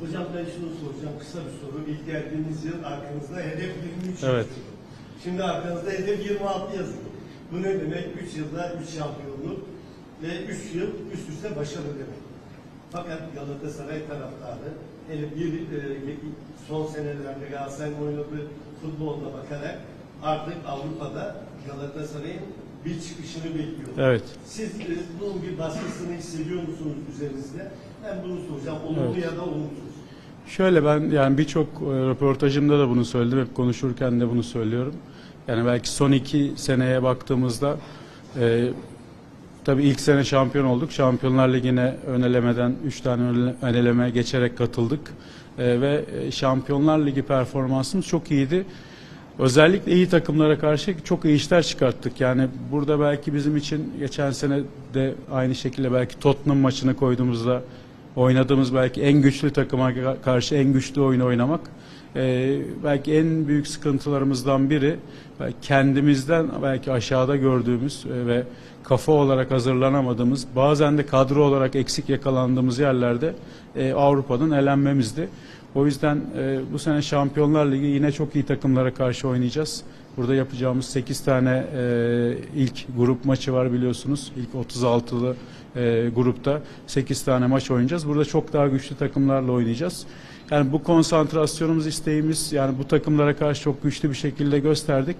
Hocam ben şunu soracağım, kısa bir soru. İlk geldiğimiz yıl arkanızda hedef 23 Evet. yazıyor. Şimdi arkanızda hedef 26 yazıyor. Bu ne demek? 3 yılda 3 şampiyonluk ve 3 yıl üst üste başarı demek. Fakat Galatasaray taraftarı hele bir e, son senelerde Galatasaray'ın oynadığı futboluna bakarak artık Avrupa'da Galatasaray'ın bir çıkışını bekliyor. Evet. Siz e, bunun bir baskısını hissediyor musunuz üzerinizde? Ben bunu soracağım. Olumlu Evet. ya da olumsuz. Şöyle ben yani birçok e, röportajımda da bunu söyledim. Hep konuşurken de bunu söylüyorum. Yani belki son iki seneye baktığımızda e, tabii ilk sene şampiyon olduk. Şampiyonlar Ligi'ne ön elemeden 3 tane ön- ön eleme geçerek katıldık. E, ve e, Şampiyonlar Ligi performansımız çok iyiydi. Özellikle iyi takımlara karşı çok iyi işler çıkarttık. Yani burada belki bizim için geçen sene de aynı şekilde belki Tottenham maçını koyduğumuzda oynadığımız belki en güçlü takıma ka- karşı en güçlü oyunu oynamak. Ee, belki en büyük sıkıntılarımızdan biri belki kendimizden belki aşağıda gördüğümüz e, ve kafa olarak hazırlanamadığımız bazen de kadro olarak eksik yakalandığımız yerlerde e, Avrupa'dan elenmemizdi. O yüzden e, bu sene Şampiyonlar Ligi yine çok iyi takımlara karşı oynayacağız. Burada yapacağımız 8 tane e, ilk grup maçı var biliyorsunuz. İlk 36'lı e, grupta 8 tane maç oynayacağız. Burada çok daha güçlü takımlarla oynayacağız. Yani bu konsantrasyonumuz, isteğimiz yani bu takımlara karşı çok güçlü bir şekilde gösterdik.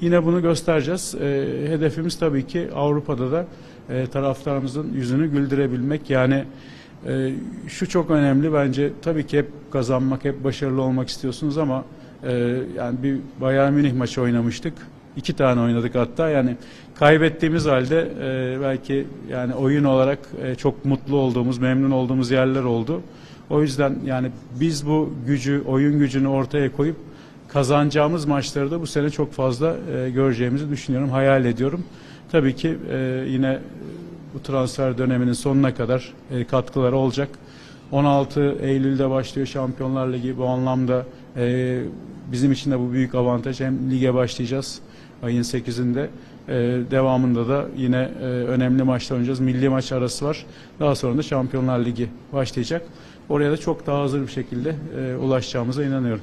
Yine bunu göstereceğiz. E, hedefimiz tabii ki Avrupa'da da e, taraftarımızın yüzünü güldürebilmek. Yani e, şu çok önemli bence. Tabii ki hep kazanmak, hep başarılı olmak istiyorsunuz ama e, yani bir Bayern Münih maçı oynamıştık. İki tane oynadık hatta. Yani kaybettiğimiz halde e, belki yani oyun olarak e, çok mutlu olduğumuz, memnun olduğumuz yerler oldu. O yüzden yani biz bu gücü, oyun gücünü ortaya koyup kazanacağımız maçları da bu sene çok fazla e, göreceğimizi düşünüyorum, hayal ediyorum. Tabii ki e, yine bu transfer döneminin sonuna kadar e, katkıları olacak. 16 Eylül'de başlıyor Şampiyonlar Ligi. Bu anlamda e, bizim için de bu büyük avantaj. Hem lige başlayacağız ayın 8'inde. E, devamında da yine e, önemli maçlar oynayacağız. Milli maç arası var. Daha sonra da Şampiyonlar Ligi başlayacak. Oraya da çok daha hazır bir şekilde e, ulaşacağımıza inanıyorum.